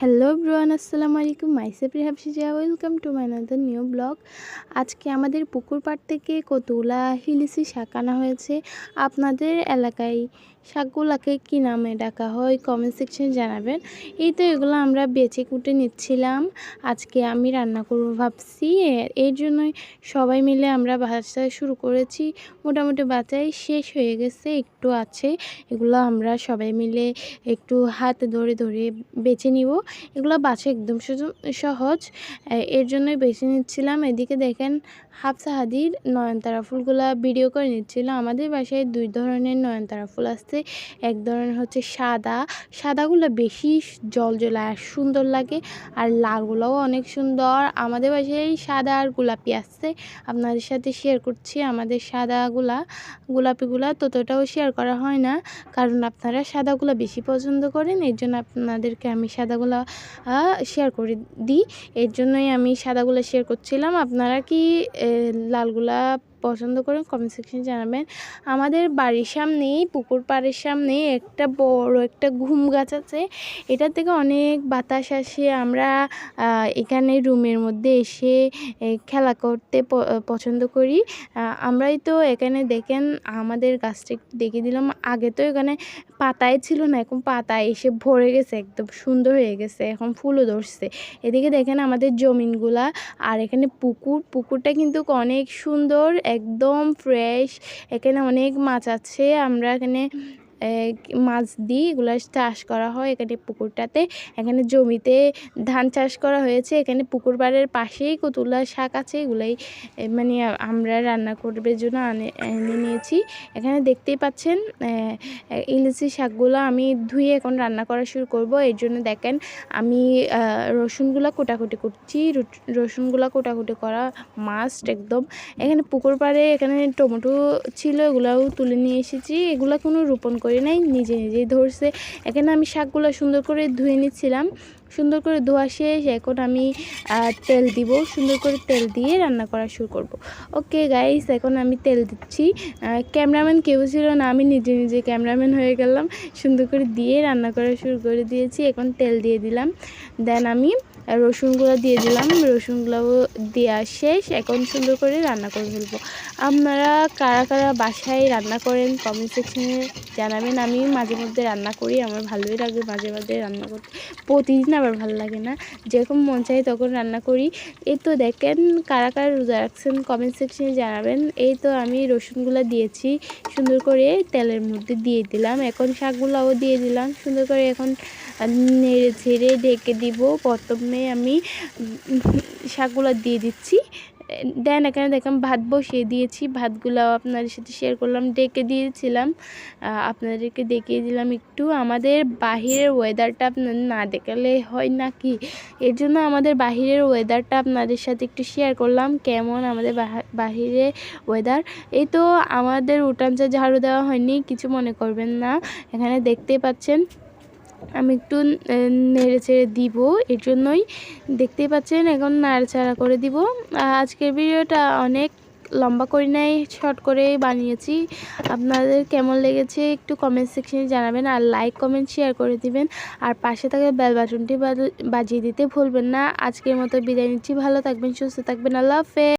Hello ব্রোয়ান আসসালামু আলাইকুম মাইসেফ রেহাব সিজা welcome to my another new blog আজকে আমাদের পুকুর পাড় থেকে কতগুলা হিলিসি শাক আনা হয়েছে? আপনাদের এলাকায় শাকগুলাকে কী নামে ডাকা হয়? কমেন্ট সেকশনে জানাবেন। এই তো এগুলো আমরা বেছে কুটে নিচ্ছিলাম। আজকে আমি রান্না করব ভাবছি। এর জন্যই সবাই মিলে আমরা ভাজা শুরু করেছি। মোটামুটি বাঁচাই শেষ হয়ে গেছে, একটু আছে। এগুলো আমরা সবাই মিলে একটু হাতে ধরে ধরে বেছে নিব। এগুলো বাছা একদম সহজ। এর জন্যই বেছে নিচ্ছিলাম। এদিকে দেখেন হাফসা হাদির নয়নতারা ফুলগুলা ভিডিও করে নিচ্ছিল। আমাদের বাসায় দুই ধরনের নয়নতারা ফুল আসছে এক ধরনের হচ্ছে সাদা। সাদাগুলো বেশি জল জলা আর সুন্দর লাগে। আর লালগুলোও অনেক সুন্দর। আমাদের বাসায় সাদা আর গোলাপি আসছে আপনাদের সাথে শেয়ার করছি আমাদের সাদাগুলা। গোলাপিগুলা ততটাও শেয়ার করা হয় না। কারণ আপনারা সাদাগুলো বেশি পছন্দ করেন, এর জন্য আপনাদেরকে আমি সাদাগুলা শেয়ার করে দিই। এর জন্যই আমি সাদাগুলা শেয়ার করছিলাম। আপনারা কি লালগুলা পছন্দ করেন কমেন্ট সেকশনে জানাবেন। আমাদের বাড়ির সামনেই, পুকুর পাড়ের সামনে একটা বড় একটা ঘুম গাছ আছে। এটা থেকে অনেক বাতাস আসে। আমরা এখানে রুমের মধ্যে এসে খেলা করতে পছন্দ করি। আমরাই তো এখানে দেখেন, আমাদের গাছটা একটু দেখিয়ে দিলাম। আগে তো এখানে পাতায় ছিল না, এখন পাতায় এসে ভরে গেছে, একদম সুন্দর হয়ে গেছে। এখন ফুলও ধরছে। এদিকে দেখেন আমাদের জমিনগুলা, আর এখানে পুকুর। পুকুরটা কিন্তু অনেক সুন্দর একদম ফ্রেশ এখানে অনেক মাছ আছে আমরা এখানে মাছ দিই এগুলো চাষ করা হয় এখানে পুকুরটাতে। এখানে জমিতে ধান চাষ করা হয়েছে। এখানে পুকুর পাড়ের পাশেই কতগুলা শাক আছে, এগুলাই মানে আমরা রান্না করবার জন্য আনে, এনে নিয়েছি। এখানে দেখতেই পাচ্ছেন ইলিশি শাকগুলো আমি ধুয়ে এখন রান্না করা শুরু করব। এর জন্য দেখেন, আমি রসুনগুলো কোটাকুটি করছি। রসুনগুলো কোটাকুটি করা মাস্ট একদম। এখানে পুকুর পাড়ে এখানে টমেটো ছিল, এগুলাও তুলে নিয়ে এসেছি। এগুলো কোনো রোপণ করি নাই নিজে নিজেই ধরছে। এখানে আমি শাকগুলো সুন্দর করে ধুয়ে নিচ্ছিলাম। সুন্দর করে ধোয়া শেষ, এখন আমি তেল দিব। সুন্দর করে তেল দিয়ে রান্না করা শুরু করব। ওকে গাইস এখন আমি তেল দিচ্ছি। ক্যামেরাম্যান কেউ ছিল না, আমি নিজে নিজে ক্যামেরাম্যান হয়ে গেলাম। সুন্দর করে দিয়ে রান্না করা শুরু করে দিয়েছি, এখন তেল দিয়ে দিলাম। দেন আমি রসুনগুলো দিয়ে দিলাম। রসুনগুলো দেওয়া শেষ, এখন সুন্দর করে রান্না করে ফেলব। আপনারা কারা কারা বাসায় রান্না করেন কমেন্ট সেকশনে জানাবেন। আমি মাঝে মধ্যে রান্না করি, আমার ভালোই লাগে মাঝে মাঝে রান্না করতে। প্রতিদিন আবার ভালো লাগে না। যেরকম মন চাই তখন রান্না করি। এই তো দেখেন কারা কারা রোজা রাখছেন কমেন্ট সেকশনে জানাবেন। এই তো আমি রসুনগুলো দিয়েছি, সুন্দর করে তেলের মধ্যে দিয়ে দিলাম। এখন শাকগুলোও দিয়ে দিলাম। সুন্দর করে এখন নেড়ে ঝেড়ে ঢেকে দিব। প্রথমে আমি শাকগুলো দিয়ে দিচ্ছি। দেন এখানে দেখলাম ভাত বসিয়ে দিয়েছি। ভাতগুলো আপনাদের সাথে শেয়ার করলাম, ডেকে দিয়েছিলাম। আপনাদেরকে দেখিয়ে দিলাম একটু। আমাদের বাহিরের ওয়েদারটা আপনাদের না দেখালে হয় নাকি এর জন্য আমাদের বাহিরের ওয়েদারটা আপনাদের সাথে একটু শেয়ার করলাম, কেমন আমাদের বাহা- বাহিরে ওয়েদার এই তো আমাদের উঠানটা ঝাড়ু দেওয়া হয়নি, কিছু মনে করবেন না। এখানে দেখতে পাচ্ছেন আমি একটু নেড়ে চেড়ে দিব, এর জন্যই দেখতেই পাচ্ছেন এখন নাড়াচাড়া করে দিব। আজকের ভিডিওটা অনেক লম্বা করে নাই, শর্ট করে বানিয়েছি। আপনাদের কেমন লেগেছে একটু কমেন্ট সেকশনে জানাবেন আর লাইক কমেন্ট শেয়ার করে দিবেন। আর পাশে থাকা বেল বাটনটি বাজিয়ে দিতে ভুলবেন না। আজকের মতো বিদায় নিচ্ছি, ভালো থাকবেন, সুস্থ থাকবেন, আল্লাহ হাফেজ।